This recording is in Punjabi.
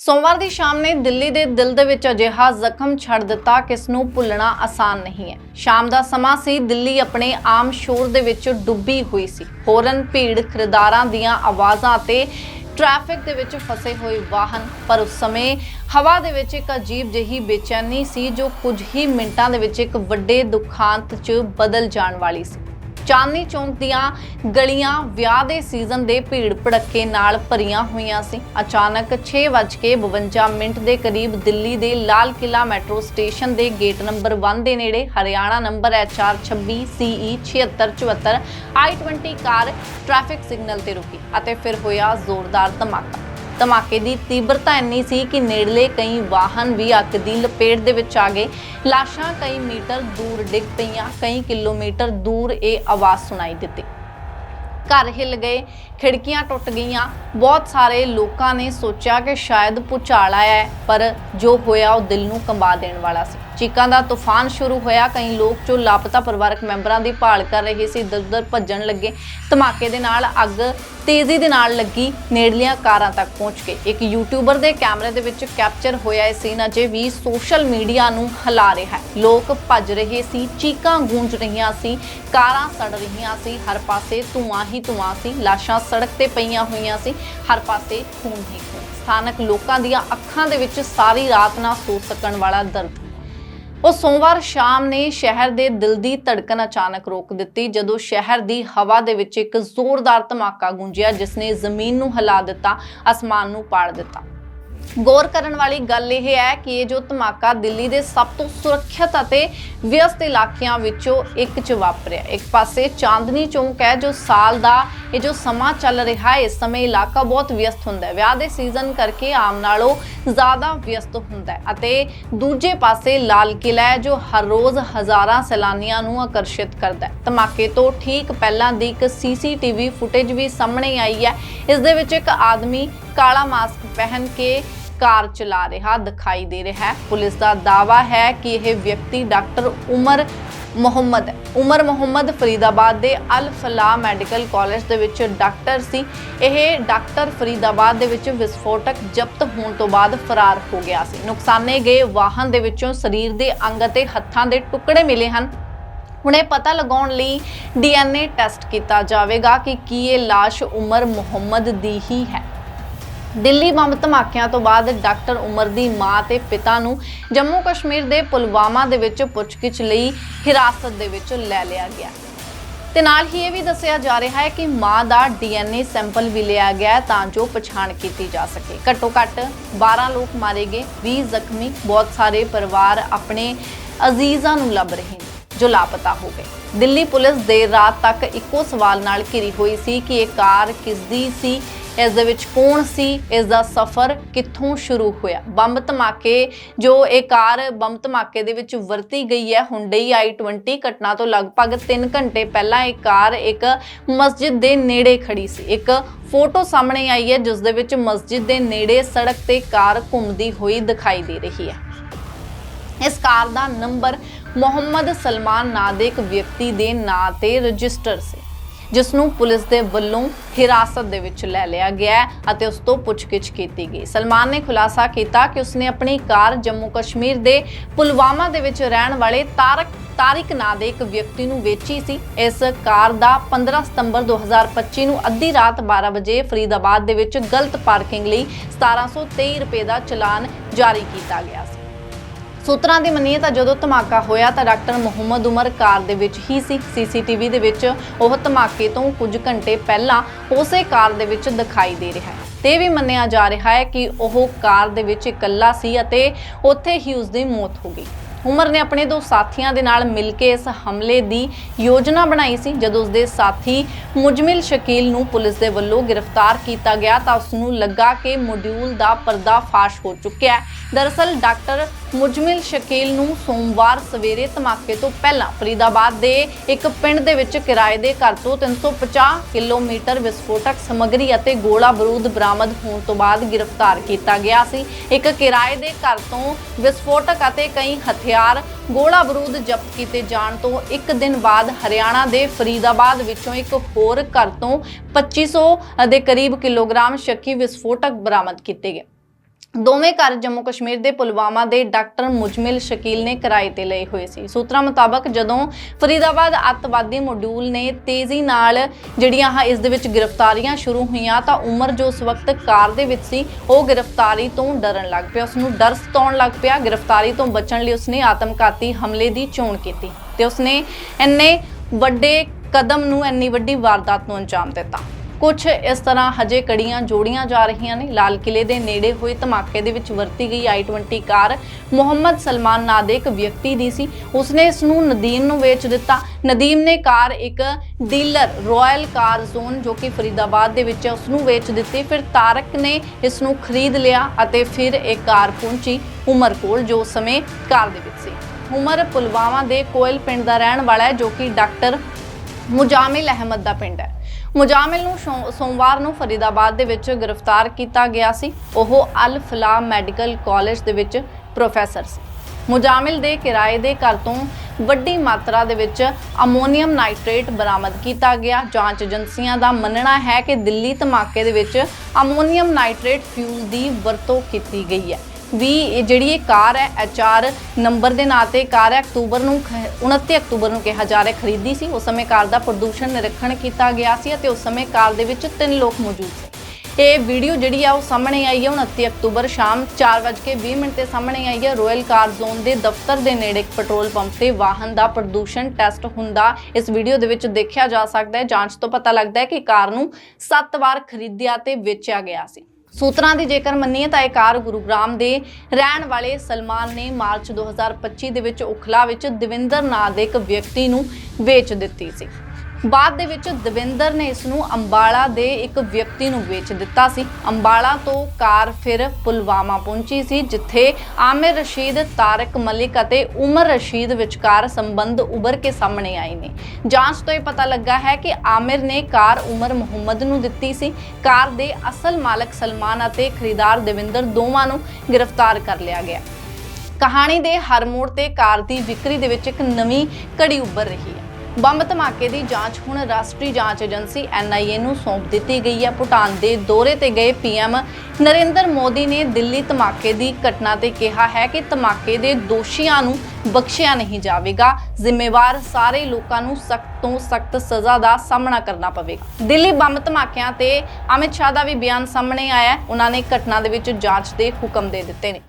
ਸੋਮਵਾਰ ਦੀ ਸ਼ਾਮ ਨੇ ਦਿੱਲੀ ਦੇ ਦਿਲ ਦੇ ਵਿੱਚ ਅਜਿਹਾ ਜ਼ਖਮ ਛੱਡ ਦਿੱਤਾ ਕਿ ਨੂੰ ਭੁੱਲਣਾ ਆਸਾਨ ਨਹੀਂ ਹੈ। ਸ਼ਾਮ ਦਾ ਸਮਾਂ ਸੀ, ਦਿੱਲੀ ਆਪਣੇ ਆਮ ਸ਼ੋਰ ਦੇ ਵਿੱਚ ਡੁੱਬੀ ਹੋਈ ਸੀ। ਹੋਰਨ ਭੀੜ ਖਰੀਦਾਰਾਂ ਦੀਆਂ ਆਵਾਜ਼ਾਂ ਤੇ ਟ੍ਰੈਫਿਕ ਦੇ ਵਿੱਚ ਫਸੇ ਹੋਏ ਵਾਹਨ, ਪਰ ਉਸ ਸਮੇਂ ਹਵਾ ਦੇ ਵਿੱਚ ਇੱਕ ਅਜੀਬ ਜਿਹੀ ਬੇਚੈਨੀ ਸੀ, ਜੋ ਕੁਝ ਹੀ ਮਿੰਟਾਂ ਦੇ ਵਿੱਚ ਇੱਕ ਵੱਡੇ ਦੁਖਾਂਤ 'ਚ ਬਦਲ ਜਾਣ ਵਾਲੀ ਸੀ। ਚਾਂਦਨੀ ਚੌਂਕ ਦੀਆਂ ਗਲੀਆਂ ਵਿਆਹ ਦੇ ਸੀਜ਼ਨ ਦੇ ਭੀੜ ਭੜੱਕੇ ਨਾਲ ਭਰੀਆਂ ਹੋਈਆਂ ਸੀ। ਅਚਾਨਕ 6:52 ਮਿੰਟ ਦੇ ਕਰੀਬ ਦਿੱਲੀ ਦੇ ਲਾਲ ਕਿਲਾ ਮੈਟਰੋ ਸਟੇਸ਼ਨ ਦੇ ਗੇਟ ਨੰਬਰ 1 ਦੇ ਨੇੜੇ Haryana number HR26 CE 7674 I20 car traffic signal ਤੇ ਰੁਕੀ ਅਤੇ ਫਿਰ ਹੋਇਆ ਜ਼ੋਰਦਾਰ ਧਮਾਕਾ। ਧਮਾਕੇ ਦੀ ਤੀਬਰਤਾ ਇੰਨੀ ਸੀ ਕਿ ਨੇੜਲੇ ਕਈ ਵਾਹਨ ਵੀ ਅੱਗ ਦੀ ਲਪੇਟ ਦੇ ਵਿੱਚ ਆ ਗਏ। ਲਾਸ਼ਾਂ ਕਈ ਮੀਟਰ ਦੂਰ ਡਿੱਗ ਪਈਆਂ, ਕਈ ਕਿਲੋਮੀਟਰ ਦੂਰ ਇਹ ਆਵਾਜ਼ ਸੁਣਾਈ ਦਿੱਤੀ। ਘਰ ਹਿੱਲ ਗਏ, ਖਿੜਕੀਆਂ ਟੁੱਟ ਗਈਆਂ। ਬਹੁਤ ਸਾਰੇ ਲੋਕਾਂ ਨੇ ਸੋਚਿਆ ਕਿ ਸ਼ਾਇਦ ਭੁਚਾਲ ਆਇਆ ਹੈ, ਪਰ ਜੋ ਹੋਇਆ ਉਹ ਦਿਲ ਨੂੰ ਕੰਬਾ ਦੇਣ ਵਾਲਾ ਸੀ। ਚੀਕਾਂ ਦਾ ਤੂਫਾਨ ਸ਼ੁਰੂ ਹੋਇਆ। ਕਈ ਲੋਕ ਜੋ ਲਾਪਤਾ ਪਰਿਵਾਰਕ ਮੈਂਬਰਾਂ ਦੀ ਭਾਲ ਕਰ ਰਹੇ ਸੀ ਦਰ-ਦਰ ਭੱਜਣ ਲੱਗੇ। ਧਮਾਕੇ ਦੇ ਨਾਲ ਅੱਗ ਤੇਜ਼ੀ ਦੇ ਨਾਲ ਲੱਗੀ, ਨੇੜਲੀਆਂ ਕਾਰਾਂ ਤੱਕ ਪਹੁੰਚ ਗਈ ਇੱਕ ਯੂਟਿਊਬਰ ਦੇ ਕੈਮਰੇ ਦੇ ਵਿੱਚ ਕੈਪਚਰ ਹੋਇਆ ਇਹ ਸੀਨ ਅਜੇ ਵੀ ਸੋਸ਼ਲ ਮੀਡੀਆ ਨੂੰ ਹਿਲਾ ਰਿਹਾ ਹੈ। ਲੋਕ ਭੱਜ ਰਹੇ ਸੀ, ਚੀਕਾਂ ਗੂੰਜ ਰਹੀਆਂ ਸੀ, ਕਾਰਾਂ ਸੜ ਰਹੀਆਂ ਸੀ, ਹਰ ਪਾਸੇ ਧੂਆਂ ਹੀ ਧੂਆਂ ਸੀ, ਲਾਸ਼ਾਂ ਸੜਕ ਤੇ ਪਈਆਂ ਹੋਈਆਂ ਸੀ, ਹਰ ਪਾਸੇ ਖੂਨ ਹੀ ਖੂਨ। ਸਥਾਨਕ ਲੋਕਾਂ ਦੀਆਂ ਅੱਖਾਂ ਦੇ ਵਿੱਚ ਸਾਰੀ ਰਾਤ ਨਾ ਸੋ ਸਕਣ ਵਾਲਾ ਦਰਦ। ਉਹ ਸੋਮਵਾਰ ਸ਼ਾਮ ਨੇ ਸ਼ਹਿਰ ਦੇ ਦਿਲ ਦੀ ਧੜਕਣ ਅਚਾਨਕ ਰੋਕ ਦਿੱਤੀ, ਜਦੋਂ ਸ਼ਹਿਰ ਦੀ ਹਵਾ ਦੇ ਵਿੱਚ ਇੱਕ ਜ਼ੋਰਦਾਰ ਧਮਾਕਾ ਗੂੰਜਿਆ, ਜਿਸ ਨੇ ਜ਼ਮੀਨ ਨੂੰ ਹਿਲਾ ਦਿੱਤਾ, ਅਸਮਾਨ ਨੂੰ ਪਾੜ ਦਿੱਤਾ। ਗੌਰ ਕਰਨ ਵਾਲੀ ਗੱਲ ਇਹ ਹੈ ਕਿ ਇਹ ਜੋ ਧਮਾਕਾ ਦਿੱਲੀ ਦੇ ਸਭ ਤੋਂ ਸੁਰੱਖਿਅਤ ਅਤੇ ਵਿਅਸਤ ਇਲਾਕਿਆਂ ਵਿੱਚੋਂ ਇੱਕ 'ਚ ਵਾਪਰਿਆ। ਇੱਕ ਪਾਸੇ ਚਾਂਦਨੀ ਚੌਂਕ ਹੈ ਜੋ ਸਾਲ ਦਾ ਇਹ ਜੋ ਸਮਾਂ ਚੱਲ ਰਿਹਾ ਹੈ, ਇਸ ਸਮੇਂ ਇਲਾਕਾ ਬਹੁਤ ਵਿਅਸਤ ਹੁੰਦਾ ਹੈ। ਵਿਆਹ ਦੇ ਸੀਜ਼ਨ ਕਰਕੇ ਆਮ ਨਾਲੋਂ ਜ਼ਿਆਦਾ ਵਿਅਸਤ ਹੁੰਦਾ ਹੈ ਅਤੇ ਦੂਜੇ ਪਾਸੇ ਲਾਲ ਕਿਲਾ ਹੈ ਜੋ ਹਰ ਰੋਜ਼ ਹਜ਼ਾਰਾਂ ਸੈਲਾਨੀਆਂ ਨੂੰ ਆਕਰਸ਼ਿਤ ਕਰਦਾ ਹੈ। ਧਮਾਕੇ ਤੋਂ ਠੀਕ ਪਹਿਲਾਂ ਦੀ ਇੱਕ ਸੀਸੀਟੀਵੀ ਫੁਟੇਜ ਵੀ ਸਾਹਮਣੇ ਆਈ ਹੈ। ਇਸ ਦੇ ਵਿੱਚ ਇੱਕ ਆਦਮੀ ਕਾਲਾ ਮਾਸਕ ਪਹਿਨ ਕੇ ਕਾਰ ਚਲਾ ਰਿਹਾ, ਦਿਖਾਈ ਦੇ ਰਿਹਾ ਹੈ। ਪੁਲਿਸ ਦਾ ਦਾਵਾ ਹੈ ਕਿ ਇਹ ਵਿਅਕਤੀ ਡਾਕਟਰ ਉਮਰ ਮੁਹੰਮਦ ਉਮਰ ਮੁਹੰਮਦ ਫਰੀਦਾਬਾਦ ਦੇ ਅਲ ਫਲਾਹ ਮੈਡੀਕਲ ਕਾਲਜ ਦੇ ਵਿੱਚ ਡਾਕਟਰ ਸੀ। ਇਹ ਡਾਕਟਰ ਫਰੀਦਾਬਾਦ ਦੇ ਵਿੱਚ ਵਿਸਫੋਟਕ ਜ਼ਬਤ ਹੋਣ ਤੋਂ ਬਾਅਦ ਫਰਾਰ ਹੋ ਗਿਆ ਸੀ। ਨੁਕਸਾਨੇ ਗਏ ਵਾਹਨ ਦੇ ਵਿੱਚੋਂ ਸਰੀਰ ਦੇ ਅੰਗ ਅਤੇ ਹੱਥਾਂ ਦੇ ਟੁਕੜੇ ਮਿਲੇ ਹਨ। ਹੁਣੇ ਪਤਾ ਲਗਾਉਣ ਲਈ ਡੀਐਨਏ ਟੈਸਟ ਕੀਤਾ ਜਾਵੇਗਾ ਕਿ ਕੀ ਇਹ ਲਾਸ਼ ਉਮਰ ਮੁਹੰਮਦ ਦੀ ਹੀ ਹੈ। ਦਿੱਲੀ ਬੰਬ ਧਮਾਕਿਆਂ ਤੋਂ ਬਾਅਦ ਡਾਕਟਰ ਉਮਰ ਦੀ ਮਾਂ ਤੇ ਪਿਤਾ ਨੂੰ ਜੰਮੂ ਕਸ਼ਮੀਰ ਦੇ ਪੁਲਵਾਮਾ ਦੇ ਵਿੱਚ ਪੁੱਛਗਿੱਛ ਲਈ ਹਿਰਾਸਤ ਦੇ ਵਿੱਚ ਲੈ ਲਿਆ ਗਿਆ। ਤੇ ਨਾਲ ਹੀ ਇਹ ਵੀ ਦੱਸਿਆ ਜਾ ਰਿਹਾ ਹੈ ਕਿ ਮਾਂ ਦਾ ਡੀਐਨਏ ਸੈਂਪਲ ਵੀ ਲਿਆ ਗਿਆ ਤਾਂ ਜੋ ਪਛਾਣ ਕੀਤੀ ਜਾ ਸਕੇ। ਘੱਟੋ ਘੱਟ 12 ਲੋਕ ਮਾਰੇ ਗਏ 20 ਜ਼ਖਮੀ, ਬਹੁਤ ਸਾਰੇ ਪਰਿਵਾਰ ਆਪਣੇ ਅਜ਼ੀਜ਼ਾਂ ਨੂੰ ਲੱਭ ਰਹੇ ਨੇ, ਜੋ ਲਾਪਤਾ ਹੋ ਗਏ। ਦਿੱਲੀ ਪੁਲਿਸ ਦੇਰ ਰਾਤ ਤੱਕ ਇੱਕੋ ਸਵਾਲ ਨਾਲ ਘਿਰੀ ਹੋਈ ਸੀ ਕਿ ਇਹ ਕਾਰ ਕਿਸ ਦੀ ਸੀ ਇਸ ਦੇ ਵਿੱਚ ਕੌਣ ਸੀ? ਇਸ ਦਾ ਸਫ਼ਰ ਕਿੱਥੋਂ ਸ਼ੁਰੂ ਹੋਇਆ? ਬੰਬ ਧਮਾਕੇ, ਜੋ ਇਹ ਕਾਰ ਬੰਬ ਧਮਾਕੇ ਦੇ ਵਿੱਚ ਵਰਤੀ ਗਈ ਹੈ ਹੁੰਡਈ i20 ਘਟਨਾ ਤੋਂ ਲਗਭਗ 3 ਘੰਟੇ ਪਹਿਲਾਂ ਇਹ ਕਾਰ ਇੱਕ ਮਸਜਿਦ ਦੇ ਨੇੜੇ ਖੜੀ ਸੀ। ਇੱਕ ਫੋਟੋ ਸਾਹਮਣੇ ਆਈ ਹੈ, ਜਿਸ ਦੇ ਵਿੱਚ ਮਸਜਿਦ ਦੇ ਨੇੜੇ ਸੜਕ ਤੇ ਕਾਰ ਘੁੰਮਦੀ ਹੋਈ ਦਿਖਾਈ ਦੇ ਰਹੀ ਹੈ। ਇਸ ਕਾਰ ਦਾ ਨੰਬਰ ਮੁਹੰਮਦ ਸਲਮਾਨ ਨਾਂ ਦੇ ਇੱਕ ਵਿਅਕਤੀ ਦੇ ਨਾਂ ਤੇ ਰਜਿਸਟਰ ਸੀ। ਜਿਸ ਨੂੰ ਪੁਲਿਸ ਦੇ ਵੱਲੋਂ ਹਿਰਾਸਤ ਦੇ ਵਿੱਚ ਲੈ ਲਿਆ ਗਿਆ ਅਤੇ ਉਸ ਤੋਂ ਪੁੱਛਗਿੱਛ ਕੀਤੀ ਗਈ। ਸਲਮਾਨ ਨੇ ਖੁਲਾਸਾ ਕੀਤਾ ਕਿ ਉਸਨੇ ਆਪਣੀ ਕਾਰ ਜੰਮੂ ਕਸ਼ਮੀਰ ਦੇ ਪੁਲਵਾਮਾ ਦੇ ਵਿੱਚ ਰਹਿਣ ਵਾਲੇ ਤਾਰਕ, ਤਾਰਿਕ ਨਾਂ ਦੇ ਇੱਕ ਵਿਅਕਤੀ ਨੂੰ ਵੇਚੀ ਸੀ। ਇਸ ਕਾਰ ਦਾ 15 ਸਤੰਬਰ 2025 ਨੂੰ ਅੱਧੀ ਰਾਤ 12 ਵਜੇ ਫਰੀਦਾਬਾਦ ਦੇ ਵਿੱਚ ਗਲਤ ਪਾਰਕਿੰਗ ਲਈ 1723 ਰੁਪਏ ਦਾ ਚਲਾਨ ਜਾਰੀ ਕੀਤਾ ਗਿਆ ਸੀ। ਸੂਤਰਾਂ ਦੀ ਮੰਨੀਏ ਤਾਂ ਜਦੋਂ ਧਮਾਕਾ ਹੋਇਆ ਤਾਂ ਡਾਕਟਰ ਮੁਹੰਮਦ ਉਮਰ ਕਾਰ ਦੇ ਵਿੱਚ ਹੀ ਸੀ। ਸੀਸੀਟੀਵੀ ਦੇ ਵਿੱਚ ਉਹ ਧਮਾਕੇ ਤੋਂ ਕੁਝ ਘੰਟੇ ਪਹਿਲਾਂ ਉਸੇ ਕਾਰ ਦੇ ਵਿੱਚ ਦਿਖਾਈ ਦੇ ਰਿਹਾ ਹੈ। ਤੇ ਵੀ ਮੰਨਿਆ ਜਾ ਰਿਹਾ ਹੈ ਕਿ ਉਹ ਕਾਰ ਦੇ ਵਿੱਚ ਇਕੱਲਾ ਸੀ ਅਤੇ ਉੱਥੇ ਹੀ ਉਸ ਦੀ ਮੌਤ ਹੋ ਗਈ। ਉਮਰ ਨੇ ਆਪਣੇ ਦੋ ਸਾਥੀਆਂ ਦੇ ਨਾਲ ਮਿਲ ਕੇ ਇਸ ਹਮਲੇ ਦੀ ਯੋਜਨਾ ਬਣਾਈ ਸੀ। ਜਦੋਂ ਉਸਦੇ ਸਾਥੀ ਮੁਜਮਿਲ ਸ਼ਕੀਲ ਨੂੰ ਪੁਲਿਸ ਦੇ ਵੱਲੋਂ ਗ੍ਰਿਫਤਾਰ ਕੀਤਾ ਗਿਆ ਤਾਂ ਉਸ ਨੂੰ ਲੱਗਾ ਕਿ ਮੋਡਿਊਲ ਦਾ ਪਰਦਾਫਾਸ਼ ਹੋ ਚੁੱਕਿਆ ਹੈ। ਦਰਅਸਲ, ਡਾਕਟਰ ਮੁਜਮਿਲ ਸ਼ਕੀਲ ਨੂੰ ਸੋਮਵਾਰ ਸਵੇਰੇ ਧਮਾਕੇ ਤੋਂ ਪਹਿਲਾਂ ਫਰੀਦਾਬਾਦ ਦੇ ਇੱਕ ਪਿੰਡ ਦੇ ਵਿੱਚ ਕਿਰਾਏ ਦੇ ਘਰ ਤੋਂ 350 ਕਿਲੋਮੀਟਰ ਵਿਸਫੋਟਕ ਸਮੱਗਰੀ ਅਤੇ ਗੋਲਾ ਬਾਰੂਦ ਬਰਾਮਦ ਹੋਣ ਤੋਂ ਬਾਅਦ ਗ੍ਰਿਫਤਾਰ ਕੀਤਾ ਗਿਆ ਸੀ। ਇੱਕ ਕਿਰਾਏ ਦੇ ਘਰ ਤੋਂ ਵਿਸਫੋਟਕ ਅਤੇ ਕਈ ਹਥਿਆਰ ਗੋਲਾ ਬਰੂਦ ਜ਼ਬਤ ਕੀਤੇ ਜਾਣ ਤੋਂ ਇੱਕ ਦਿਨ ਬਾਅਦ ਹਰਿਆਣਾ ਦੇ ਫਰੀਦਾਬਾਦ ਵਿੱਚੋਂ ਇੱਕ ਹੋਰ ਘਰ ਤੋਂ 2500 ਦੇ ਕਰੀਬ ਕਿਲੋਗ੍ਰਾਮ ਸ਼ੱਕੀ ਵਿਸਫੋਟਕ ਬਰਾਮਦ ਕੀਤੇ ਗਏ। ਦੋਵੇਂ ਘਰ ਜੰਮੂ ਕਸ਼ਮੀਰ ਦੇ ਪੁਲਵਾਮਾ ਦੇ ਡਾਕਟਰ ਮੁਜਮਿਲ ਸ਼ਕੀਲ ਨੇ ਕਿਰਾਏ ਤੇ ਲਏ ਹੋਏ ਸੀ। ਸੂਤਰਾਂ ਮੁਤਾਬਕ ਜਦੋਂ ਫਰੀਦਾਬਾਦ ਅੱਤਵਾਦੀ ਮੋਡਿਊਲ ਨੇ ਤੇਜ਼ੀ ਨਾਲ ਜਿਹੜੀਆਂ ਆ ਇਸ ਦੇ ਵਿੱਚ ਗ੍ਰਿਫਤਾਰੀਆਂ ਸ਼ੁਰੂ ਹੋਈਆਂ ਤਾਂ ਉਮਰ ਜੋ ਉਸ ਵਕਤ ਕਾਰ ਦੇ ਵਿੱਚ ਸੀ, ਉਹ ਗ੍ਰਿਫਤਾਰੀ ਤੋਂ ਡਰਨ ਲੱਗ ਪਿਆ। ਉਸ ਨੂੰ ਡਰ ਸਤਾਉਣ ਲੱਗ ਪਿਆ। ਗ੍ਰਿਫਤਾਰੀ ਤੋਂ ਬਚਣ ਲਈ ਉਸਨੇ ਆਤਮਘਾਤੀ ਹਮਲੇ ਦੀ ਚੋਣ ਕੀਤੀ ਤੇ ਉਸਨੇ ਇੰਨੇ ਵੱਡੇ ਕਦਮ ਨੂੰ, ਇੰਨੀ ਵੱਡੀ ਵਾਰਦਾਤ ਨੂੰ ਅੰਜਾਮ ਦਿੱਤਾ। ਕੁਝ ਇਸ ਤਰ੍ਹਾਂ ਹਜੇ ਕੜੀਆਂ ਜੋੜੀਆਂ ਜਾ ਰਹੀਆਂ ਨੇ। ਲਾਲ ਕਿਲੇ ਦੇ ਨੇੜੇ ਹੋਏ ਧਮਾਕੇ ਦੇ ਵਿੱਚ ਵਰਤੀ ਗਈ i20 ਕਾਰ ਮੁਹੰਮਦ ਸਲਮਾਨ ਨਾਂ ਦੇ ਇੱਕ ਵਿਅਕਤੀ ਦੀ ਸੀ। ਉਸਨੇ ਇਸ ਨੂੰ ਨਦੀਮ ਨੂੰ ਵੇਚ ਦਿੱਤਾ। ਨਦੀਮ ਨੇ ਕਾਰ ਇੱਕ ਡੀਲਰ ਰਾਇਲ ਕਾਰ ਜ਼ੋਨ ਜੋ ਕਿ ਫਰੀਦਾਬਾਦ ਦੇ ਵਿੱਚ ਹੈ ਉਸ ਨੂੰ ਵੇਚ ਦਿੱਤੀ। ਫਿਰ ਤਾਰਕ ਨੇ ਇਸ ਨੂੰ ਖਰੀਦ ਲਿਆ ਅਤੇ ਫਿਰ ਇਹ ਕਾਰ ਪਹੁੰਚੀ ਉਮਰ ਕੋਲ ਜੋ ਉਸ ਸਮੇਂ ਕਾਰ ਦੇ ਵਿੱਚ ਸੀ। ਉਮਰ ਪੁਲਵਾਮਾ ਦੇ ਕੋਇਲ ਪਿੰਡ ਦਾ ਰਹਿਣ ਵਾਲਾ ਹੈ ਜੋ ਕਿ ਡਾਕਟਰ ਮੁਜਾਮਿਲ ਅਹਿਮਦ ਦਾ ਪਿੰਡ ਹੈ। ਮੁਜਾਮਿਲ ਨੂੰ ਸ਼ੋ- ਸੋਮਵਾਰ ਨੂੰ ਫਰੀਦਾਬਾਦ ਦੇ ਵਿੱਚ ਗ੍ਰਿਫਤਾਰ ਕੀਤਾ ਗਿਆ ਸੀ। ਉਹ ਅਲ ਫਲਾਹ ਮੈਡੀਕਲ ਕਾਲਜ ਦੇ ਵਿੱਚ ਪ੍ਰੋਫੈਸਰ ਸੀ। ਮੁਜਾਮਿਲ ਦੇ ਕਿਰਾਏ ਦੇ ਘਰ ਤੋਂ ਵੱਡੀ ਮਾਤਰਾ ਦੇ ਵਿੱਚ ਅਮੋਨੀਅਮ ਨਾਈਟ੍ਰੇਟ ਬਰਾਮਦ ਕੀਤਾ ਗਿਆ। ਜਾਂਚ ਏਜੰਸੀਆਂ ਦਾ ਮੰਨਣਾ ਹੈ ਕਿ ਦਿੱਲੀ ਧਮਾਕੇ ਦੇ ਵਿੱਚ ਅਮੋਨੀਅਮ ਨਾਈਟ੍ਰੇਟ ਫਿਊਲ ਦੀ ਵਰਤੋਂ ਕੀਤੀ ਗਈ ਹੈ। ਵੀ ਇਹ ਜਿਹੜੀ ਇਹ ਕਾਰ ਹੈ ਐਚਆਰ ਨੰਬਰ ਦੇ ਨਾਂ ਤੇ ਕਾਰ ਹੈ, ਅਕਤੂਬਰ ਨੂੰ 29 ਅਕਤੂਬਰ ਨੂੰ ਕਿਹਾ ਜਾ ਰਿਹਾ ਖਰੀਦੀ ਸੀ। ਉਸ ਸਮੇਂ ਕਾਰ ਦਾ ਪ੍ਰਦੂਸ਼ਣ ਨਿਰੀਖਣ ਕੀਤਾ ਗਿਆ ਸੀ ਅਤੇ ਉਸ ਸਮੇਂ ਕਾਰ ਦੇ ਵਿੱਚ ਤਿੰਨ ਲੋਕ ਮੌਜੂਦ ਸੀ। ਇਹ ਵੀਡੀਓ ਜਿਹੜੀ ਆ, ਉਹ ਸਾਹਮਣੇ ਆਈ ਹੈ 29 ਅਕਤੂਬਰ ਸ਼ਾਮ 4:20 ਮਿੰਟ ਤੇ ਸਾਹਮਣੇ ਆਈ ਹੈ। ਰਾਇਲ ਕਾਰ ਜ਼ੋਨ ਦੇ ਦਫ਼ਤਰ ਦੇ ਨੇੜੇ ਇੱਕ ਪੈਟਰੋਲ ਪੰਪ ਤੇ ਵਾਹਨ ਦਾ ਪ੍ਰਦੂਸ਼ਣ ਟੈਸਟ ਹੁੰਦਾ ਇਸ ਵੀਡੀਓ ਦੇ ਵਿੱਚ ਦੇਖਿਆ ਜਾ ਸਕਦਾ ਹੈ। ਜਾਂਚ ਤੋਂ ਪਤਾ ਲੱਗਦਾ ਹੈ ਕਿ ਕਾਰ ਨੂੰ 7 ਵਾਰ ਖਰੀਦਿਆ ਤੇ ਵੇਚਿਆ ਗਿਆ ਸੀ। ਸੂਤਰਾਂ ਦੀ ਜੇਕਰ ਮੰਨੀਏ ਤਾਂ ਇਹ ਕਾਰ ਗੁਰੂਗ੍ਰਾਮ ਦੇ ਰਹਿਣ ਵਾਲੇ ਸਲਮਾਨ ਨੇ ਮਾਰਚ 2025 ਦੇ ਵਿੱਚ ਉਖਲਾ ਵਿੱਚ ਦਵਿੰਦਰ ਨਾਂ ਦੇ ਇੱਕ ਵਿਅਕਤੀ ਨੂੰ ਵੇਚ ਦਿੱਤੀ ਸੀ। ਬਾਅਦ ਦੇ ਵਿੱਚ ਦਵਿੰਦਰ ਨੇ ਇਸ ਨੂੰ ਅੰਬਾਲਾ ਦੇ ਇੱਕ ਵਿਅਕਤੀ ਨੂੰ ਵੇਚ ਦਿੱਤਾ ਸੀ। ਅੰਬਾਲਾ ਤੋਂ ਕਾਰ ਫਿਰ ਪੁਲਵਾਮਾ ਪਹੁੰਚੀ ਸੀ, ਜਿੱਥੇ ਆਮਿਰ ਰਸ਼ੀਦ, ਤਾਰਕ ਮਲਿਕ ਅਤੇ ਉਮਰ ਰਸ਼ੀਦ ਵਿਚਕਾਰ ਸੰਬੰਧ ਉਭਰ ਕੇ ਸਾਹਮਣੇ ਆਏ ਨੇ। ਜਾਂਚ ਤੋਂ ਇਹ ਪਤਾ ਲੱਗਾ ਹੈ ਕਿ ਆਮਿਰ ਨੇ ਕਾਰ ਉਮਰ ਮੁਹੰਮਦ ਨੂੰ ਦਿੱਤੀ ਸੀ। ਕਾਰ ਦੇ ਅਸਲ ਮਾਲਕ ਸਲਮਾਨ ਅਤੇ ਖਰੀਦਾਰ ਦਵਿੰਦਰ ਦੋਵਾਂ ਨੂੰ ਗ੍ਰਿਫਤਾਰ ਕਰ ਲਿਆ ਗਿਆ। ਕਹਾਣੀ ਦੇ ਹਰ ਮੋੜ ਤੇ ਕਾਰ ਦੀ ਵਿਕਰੀ ਦੇ ਵਿੱਚ ਇੱਕ ਨਵੀਂ ਕੜੀ ਉੱਭਰ ਰਹੀ ਹੈ। ਬੰਬ ਧਮਾਕੇ ਦੀ ਜਾਂਚ ਹੁਣ ਰਾਸ਼ਟਰੀ ਜਾਂਚ ਏਜੰਸੀ ਐਨਆਈਏ ਨੂੰ ਸੌਂਪ ਦਿੱਤੀ ਗਈ ਹੈ। ਭੂਟਾਨ ਦੇ ਦੌਰੇ ਤੇ ਗਏ ਪੀਐਮ ਨਰਿੰਦਰ ਮੋਦੀ ਨੇ ਦਿੱਲੀ ਧਮਾਕੇ ਦੀ ਘਟਨਾ ਤੇ ਕਿਹਾ ਹੈ ਕਿ ਧਮਾਕੇ ਦੇ ਦੋਸ਼ੀਆਂ ਨੂੰ ਬਖਸ਼ਿਆ ਨਹੀਂ ਜਾਵੇਗਾ। ਜ਼ਿੰਮੇਵਾਰ ਸਾਰੇ ਲੋਕਾਂ ਨੂੰ ਸਖਤ ਤੋਂ ਸਖਤ ਸਜ਼ਾ ਦਾ ਸਾਹਮਣਾ ਕਰਨਾ ਪਵੇਗਾ। ਦਿੱਲੀ ਬੰਬ ਧਮਾਕਿਆਂ ਤੇ ਅਮਿਤ ਸ਼ਾਹ ਦਾ ਵੀ ਬਿਆਨ ਸਾਹਮਣੇ ਆਇਆ ਉਹਨਾਂ ਨੇ ਘਟਨਾ ਦੇ ਵਿੱਚ ਜਾਂਚ ਦੇ ਹੁਕਮ ਦੇ ਦਿੱਤੇ ਨੇ।